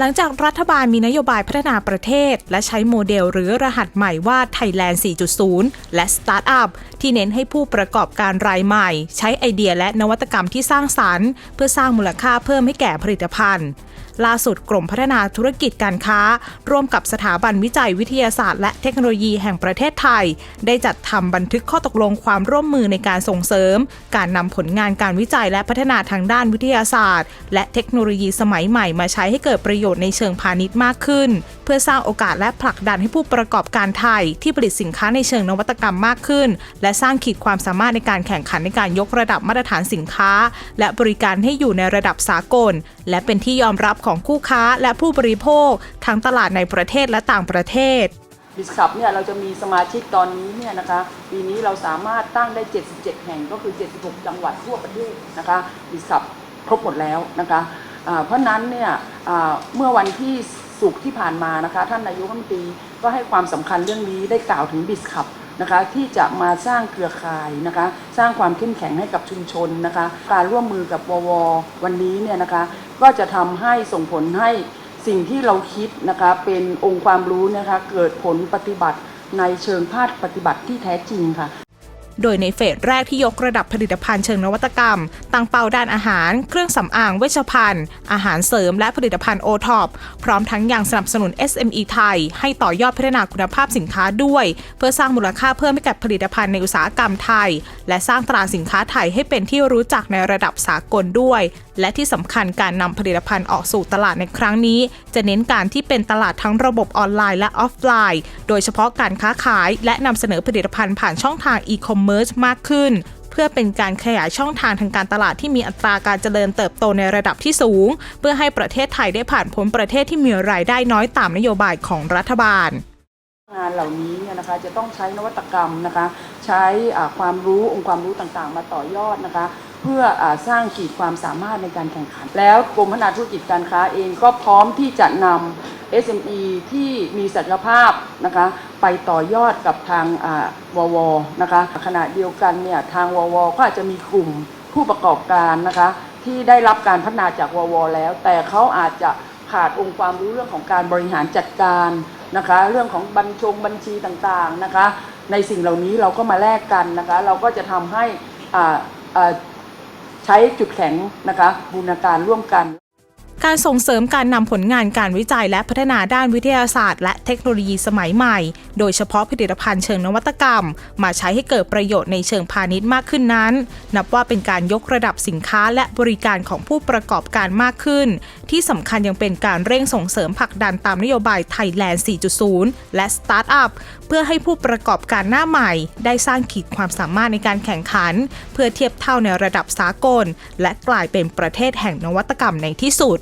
หลังจากรัฐบาลมีนโยบายพัฒนาประเทศ และใช้โมเดลหรือรหัสใหม่ว่า Thailand 4.0 และ Startup ที่เน้นให้ผู้ประกอบการรายใหม่ ใช้ไอเดียและนวัตกรรมที่สร้างสรรค์ เพื่อสร้างมูลค่าเพิ่มให้แก่ผลิตภัณฑ์ ล่าสุดกรมพัฒนาธุรกิจการค้า ร่วมกับสถาบันวิจัยวิทยาศาสตร์ และเทคโนโลยีแห่งประเทศไทย ได้จัดทำบันทึกข้อตกลงความร่วมมือในการส่งเสริม การนำผลงานการวิจัยและพัฒนาทางด้านวิทยาศาสตร์ และเทคโนโลยีสมัยใหม่มาใช้ให้เกิดประโยชน์ในเชิงพาณิชย์มากขึ้น พื่อสร้างโอกาสและผลักดันให้ผู้ประกอบการไทย ที่ผลิตสินค้าในเชิงนวัตกรรมมากขึ้น และสร้างขีดความสามารถในการแข่งขันในการยกระดับมาตรฐานสินค้า และบริการให้อยู่ในระดับสากล และเป็นที่ยอมรับของคู่ค้าและผู้บริโภค ทั้งตลาดในประเทศและต่างประเทศบิสคับเนี่ยเราจะมีสมาชิกตอนนี้เนี่ยนะคะปีนี้เราสามารถตั้งได้ 77 แห่งก็คือ 76 จังหวัดทั่วประเทศนะคะบิสคับครบหมดแล้วนะคะอ่าเพราะนั้นเนี่ยเมื่อวันที่ สุกร์ที่ผ่านมานะคะท่านนายกรัฐมนตรีก็ให้ความสำคัญเรื่องนี้ได้กล่าวถึงบิสคับนะคะที่จะมาสร้างเครือข่ายนะคะสร้างความเข้มแข็งให้กับชุมชนนะคะการร่วมมือกับวววันนี้เนี่ยนะคะก็จะทำให้ส่งผลให้สิ่งที่เราคิดนะคะเป็นองค์ความรู้นะคะเกิดผลปฏิบัติในเชิงภาคปฏิบัติที่แท้จริงค่ะ โดยในเฟสแรกที่ยกระดับผลิตภัณฑ์เชิงนวัตกรรม ตั้งเป้าด้านอาหาร เครื่องสำอาง เวชภัณฑ์ อาหารเสริม และผลิตภัณฑ์โอท็อปพร้อมทั้งยังสนับสนุน SME ไทย ให้ต่อยอดพัฒนาคุณภาพสินค้าด้วย เพื่อสร้างมูลค่าเพิ่มให้กับผลิตภัณฑ์ในอุตสาหกรรมไทย และสร้างตราสินค้าไทยให้เป็นที่รู้จักในระดับสากลด้วย และที่สำคัญการนำผลิตภัณฑ์ออกสู่ตลาดในครั้งนี้ จะเน้นการที่เป็นตลาดทั้งระบบออนไลน์และออฟไลน์ โดยเฉพาะการค้าขาย และนำเสนอผลิตภัณฑ์ผ่านช่องทางอีคอมเมิร์ซมากขึ้น เพื่อเป็นการขยายช่องทางทางการตลาดที่มีอัตราการเจริญเติบโตในระดับที่สูง เพื่อให้ประเทศไทยได้ผ่านพ้นประเทศที่มีรายได้น้อยตามนโยบายของรัฐบาลงานเหล่านี้เนี่ยนะคะจะต้องใช้นวัตกรรมนะคะ ใช้ความรู้องค์ความรู้ต่างๆ มาต่อยอดนะคะ เพื่ออสร้างขีดความสามารถในการแข่งขัน แล้วกรมพัฒนาธุรกิจการค้าเองก็พร้อมที่จะนำ SME ที่มีศักยภาพนะคะ ไปต่อยอดกับทางอ่าววนะคะขณะเดียวกันเนี่ยทางววก็อาจจะมีกลุ่มผู้ประกอบการนะคะที่ได้รับการพัฒนาจากววแล้ว แต่เขาอาจจะขาดองค์ความรู้เรื่องของการบริหารจัดการนะคะเรื่องของบัญชงบัญชีต่างๆนะคะ ในสิ่งเหล่านี้เราก็มาแลกกันนะคะ เราก็จะทำให้อ่าใช้จุดแข็งนะคะบูรณาการร่วมกัน การส่งเสริมการนำผลงานการวิจัยและพัฒนาด้านวิทยาศาสตร์ และเทคโนโลยีสมัยใหม่ โดยเฉพาะผลิตภัณฑ์เชิงนวัตกรรม มาใช้ให้เกิดประโยชน์ในเชิงพาณิชย์มากขึ้นนั้น นับว่าเป็นการยกระดับสินค้าและบริการของผู้ประกอบการมากขึ้น ที่สำคัญยังเป็นการเร่งส่งเสริมผลักดันตามนโยบายไทยแลนด์ 4.0 และสตาร์ทอัพเพื่อให้ผู้ประกอบการหน้าใหม่ ได้สร้างขีดความสามารถในการแข่งขัน เพื่อเทียบเท่าในระดับสากล และกลายเป็นประเทศแห่งนวัตกรรมในที่สุด